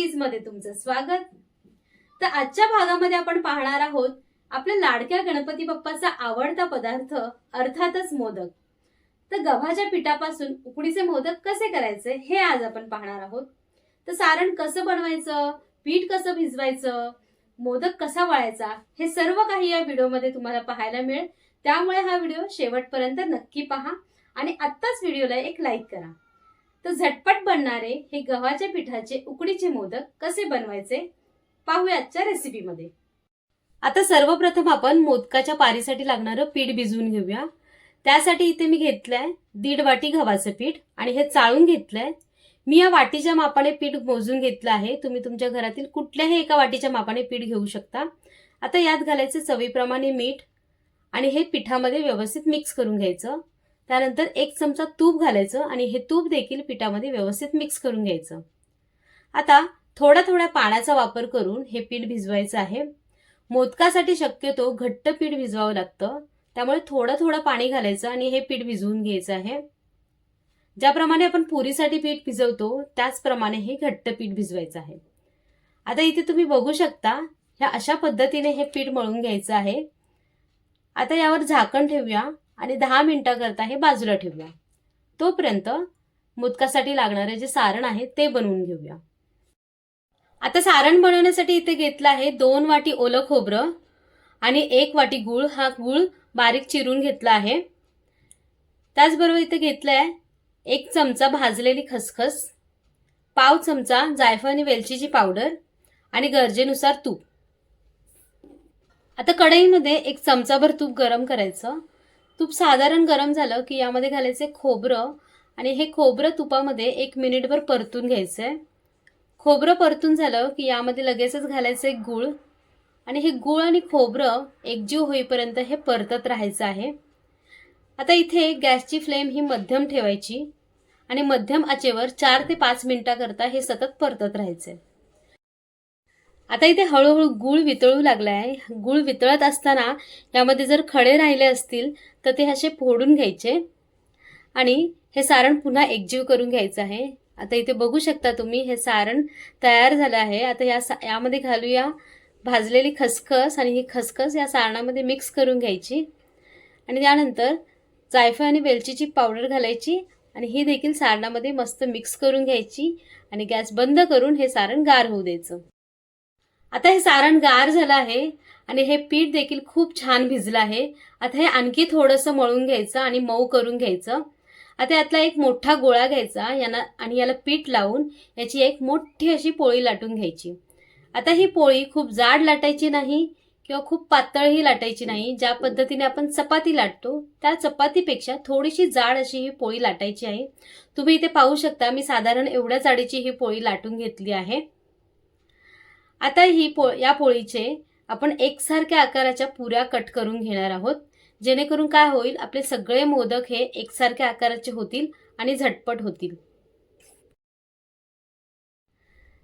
रेसिपीजमध्ये तुमचं स्वागत. तर आजच्या भागामध्ये आपण पाहणार आहोत आपल्या लाडक्या गणपती बाप्पाचा आवडता पदार्थ अर्थातच मोदक. तर गव्हाच्या पिठापासून उकडीचे मोदक कसे करायचे हे आज आपण पाहणार आहोत. तर सारण कसं बनवायचं पीठ कसं भिजवायचं मोदक कसा वळायचा हे सर्व काही या व्हिडिओमध्ये तुम्हाला पाहायला मिळेल. त्यामुळे हा व्हिडिओ शेवटपर्यंत नक्की पहा आणि आत्ताच व्हिडिओला एक लाईक करा. तर झटपट बनणारे हे गव्हाच्या पिठाचे उकडीचे मोदक कसे बनवायचे? पाहूया आजच्या रेसिपीमध्ये आता सर्वप्रथम आपण मोदकाच्या पारीसाठी लागणारं पीठ भिजवून घेऊया. त्यासाठी इथे मी घेतलंय दीड वाटी गव्हाचं पीठ आणि हे चाळून घेतलंय. मी या वाटीच्या मापाने पीठ मोजून घेतलं आहे. तुम्ही तुमच्या घरातील कुठल्याही एका वाटीच्या मापाने पीठ घेऊ शकता. आता यात घालायचं चवीप्रमाणे मीठ आणि हे पिठामध्ये व्यवस्थित मिक्स करून घ्यायचं. त्यानंतर एक चमचा तूप घालायचं आणि हे तूप देखील पिठामध्ये व्यवस्थित मिक्स करून घ्यायचं. आता थोड्या थोड्या पाण्याचा वापर करून हे पीठ भिजवायचं आहे. मोदकासाठी शक्यतो घट्ट पीठ भिजवावं लागतं. त्यामुळे थोडं थोडं पाणी घालायचं आणि हे पीठ भिजवून घ्यायचं आहे. ज्याप्रमाणे आपण पुरीसाठी पीठ भिजवतो त्याचप्रमाणे हे घट्ट पीठ भिजवायचं आहे. आता इथे तुम्ही बघू शकता ह्या अशा पद्धतीने हे पीठ मळून घ्यायचं आहे. आता यावर झाकण ठेवूया. आणि दहा मिनटाकरता हे बाजूला ठेवूया. तोपर्यंत मोदकासाठी लागणारे जे सारण आहे ते बनवून घेऊया. आता सारण बनवण्यासाठी इथे घेतलं आहे दोन वाटी ओलं खोबरं आणि एक वाटी गूळ. हा गूळ बारीक चिरून घेतला आहे. त्याचबरोबर इथे घेतलं आहे एक चमचा भाजलेली खसखस पाव चमचा जायफळ आणि वेलचीची पावडर आणि गरजेनुसार तूप. आता कढईमध्ये एक चमचाभर तूप गरम करायचं. तूप साधारण गरम झालं की यामध्ये घालायचे खोबरं आणि हे खोबरं तुपामध्ये एक मिनिटभर परतून घ्यायचं. आहे खोबरं परतून झालं की यामध्ये लगेचच घालायचं एक गूळ आणि हे गूळ आणि खोबरं एकजीव होईपर्यंत हे परतत राहायचं आहे. आता इथे गॅसची फ्लेम ही मध्यम ठेवायची आणि मध्यम आचेवर चार ते पाच मिनिटाकरता हे सतत परतत राहायचे. आता इथे हळूहळू गूळ वितळू लागला आहे गूळ वितळत असताना यामध्ये जर खडे राहिले असतील तर ते असे फोडून घ्यायचे. आणि हे सारण पुन्हा एकजीव करून घ्यायचं आहे. आता इथे बघू शकता तुम्ही हे सारण तयार झालं आहे. आता या सा यामध्ये घालूया भाजलेली खसखस आणि ही खसखस या सारणामध्ये मिक्स करून घ्यायची. आणि त्यानंतर जायफळ आणि वेलचीची पावडर घालायची आणि ही देखील सारणामध्ये मस्त मिक्स करून घ्यायची आणि गॅस बंद करून हे सारण गार होऊ द्यायचं. आता हे सारण गार झालं आहे आणि हे पीठ देखील खूप छान भिजलं आहे. आता हे आणखी थोडंसं मळून घ्यायचं आणि मऊ करून घ्यायचं. आता यातला एक मोठा गोळा घ्यायचा यांना आणि याला पीठ लावून याची एक मोठी अशी पोळी लाटून घ्यायची. आता ही पोळी खूप जाड लाटायची नाही किंवा खूप पातळही लाटायची नाही. ज्या पद्धतीने आपण चपाती लाटतो त्या चपातीपेक्षा थोडीशी जाड अशी ही पोळी लाटायची आहे. तुम्ही इथे पाहू शकता मी साधारण एवढ्या जाडीची ही पोळी लाटून घेतली आहे. आता ही पो या पोळीचे आपण एकसारख्या आकाराच्या पुऱ्या कट करून घेणार आहोत. जेणेकरून काय होईल आपले सगळे मोदक हे एकसारख्या आकाराचे होतील आणि झटपट होतील.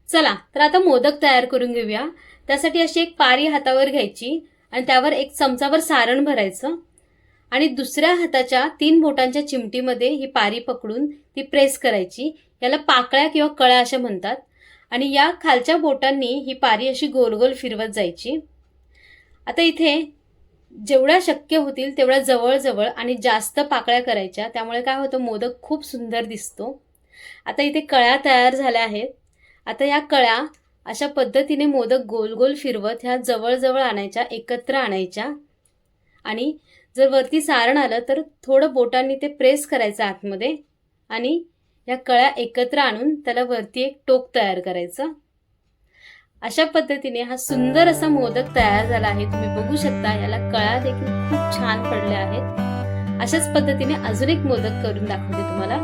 चला तर आता मोदक तयार करून घेऊया. त्यासाठी अशी एक पारी हातावर घ्यायची आणि त्यावर एक चमचावर सारण भरायचं. आणि दुसऱ्या हाताच्या तीन बोटांच्या चिमटीमध्ये ही पारी पकडून ती प्रेस करायची. याला पाकळ्या किंवा कळ्या अशा म्हणतात. आणि या खालच्या बोटांनी ही पारी अशी गोल गोल फिरवत जायची. आता इथे जेवढ्या शक्य होतील तेवढ्या जवळजवळ आणि जास्त पाकळ्या करायच्या. त्यामुळे काय होतं मोदक खूप सुंदर दिसतो. आता इथे कळ्या तयार झाल्या आहेत. आता या कळ्या अशा पद्धतीने मोदक गोल गोल फिरवत ह्या जवळजवळ आणायच्या एकत्र आणायच्या. आणि जर वरती सारण आलं तर थोडं बोटांनी ते प्रेस करायचं आतमध्ये. आणि या कळ्या एकत्र आणून त्याला वरती एक टोक तयार करायचं. अशा पद्धतीने हा सुंदर असा मोदक तयार झाला आहे. तुम्ही बघू शकता याला कळ्या देखील खूप छान पडल्या आहेत. अशाच पद्धतीने अजून एक मोदक करून दाखवते तुम्हाला.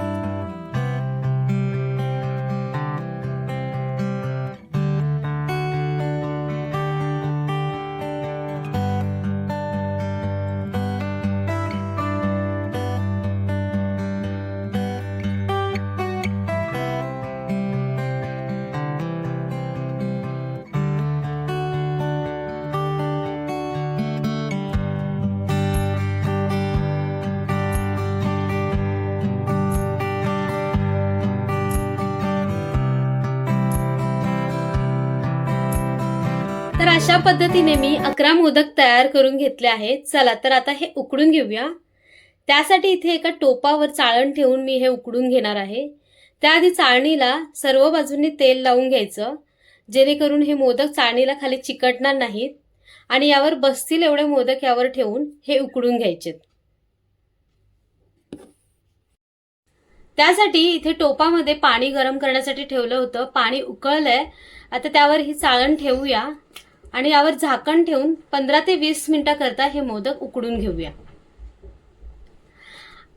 तर अशा पद्धतीने मी अकरा मोदक तयार करून घेतले आहेत. चला तर आता हे उकडून घेऊया. त्यासाठी इथे एका टोपावर चाळण ठेवून मी हे उकडून घेणार आहे. त्याआधी चाळणीला सर्व बाजूंनी तेल लावून घ्यायचं जेणेकरून हे मोदक चाळणीला खाली चिकटणार नाहीत आणि यावर बसतील एवढे मोदक यावर ठेवून हे उकडून घ्यायचे त्यासाठी इथे टोपामध्ये पाणी गरम करण्यासाठी ठेवलं होतं. पाणी उकळलंय. आता त्यावर ही चाळण ठेवूया. आणि यावर झाकण ठेवून पंधरा ते वीस मिनिटाकरता हे मोदक उकडून घेऊया.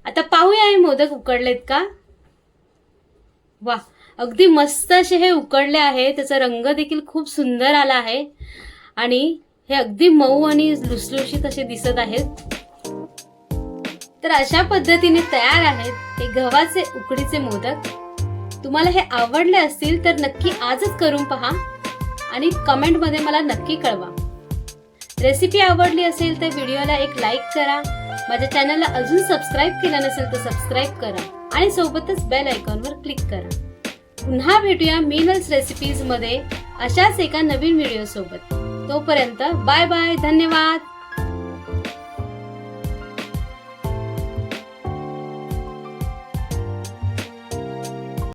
आता पाहूया हे मोदक उकडलेत का? वा अगदी मस्त असे हे उकडले आहे. त्याचा रंग देखील खूप सुंदर आला आहे. आणि हे अगदी मऊ आणि लुसलुशीत असे दिसत आहेत. तर अशा पद्धतीने तयार आहेत हे गव्हाचे उकडीचे मोदक. तुम्हाला हे आवडले असतील तर नक्की आजच करून पहा. आणि कमेंटमध्ये मला नक्की कळवा. रेसिपी आवडली असेल तर व्हिडिओला एक लाईक करा. माझ्या चॅनलला अजून सबस्क्राईब केलं नसेल तर सबस्क्राईब करा आणि सोबतच बेल आयकॉनवर क्लिक करा. पुन्हा भेटूया मिनल्स रेसिपीजमध्ये अशाच एका नवीन व्हिडिओ सोबत. तोपर्यंत बाय बाय धन्यवाद!